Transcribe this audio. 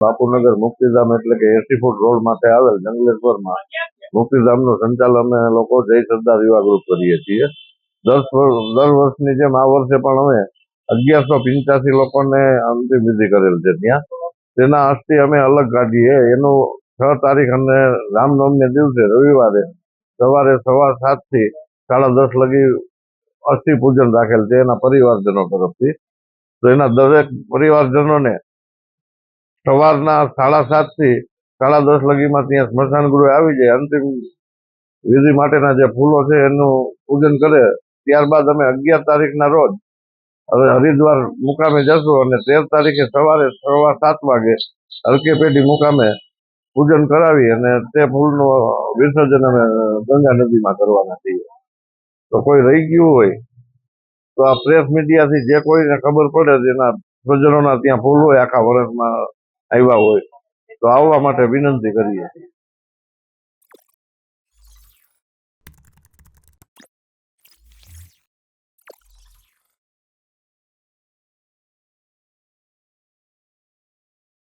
બાપુનગર મુક્તિધામ એટલે કે એસી foot road માટે આવેલ જંગલેશ્વરમાં મુક્તિધામનું સંચાલન અમે લોકો જય સરદાર યુવા ગ્રુપ કરીએ છીએ. દસ દર વર્ષની જેમ આ વર્ષે પણ અમે અગિયારસો પંચ્યાસી લોકોને અંતિમ વિધિ કરેલ છે ત્યાં. તેના અસ્થિ અમે અલગ કાઢીએ. એનું છ તારીખ અને રામનવમી દિવસે રવિવારે સવારે સવા સાતથી સાડા દસ લગી અસ્થિ પૂજન રાખેલ છે એના પરિવારજનો તરફથી. તો એના દરેક પરિવારજનોને સવારના સાડા સાતથી સાડા દસ લગીમાં ત્યાં સ્મશાન ગૃહે આવી જાય. અંતિમ વિધિ માટેના જે ફૂલો છે એનું પૂજન કરે. ત્યારબાદ અમે અગિયાર તારીખના રોજ હવે હરિદ્વાર મુકામે જશું અને તેર તારીખે સવારે સવા સાત વાગે હરકે પેઢી મુકામે પૂજન કરાવી અને તે ફૂલનું વિસર્જન અમે ગંગા નદીમાં કરવાના છીએ. તો કોઈ રહી ગયું હોય તો આ પ્રેસ મીડિયાથી જે કોઈને ખબર પડે તેના સ્વજનોના ત્યાં ફૂલ હોય આખા વર્ષમાં આવ્યા હોય તો આવવા માટે વિનંતી કરીએ.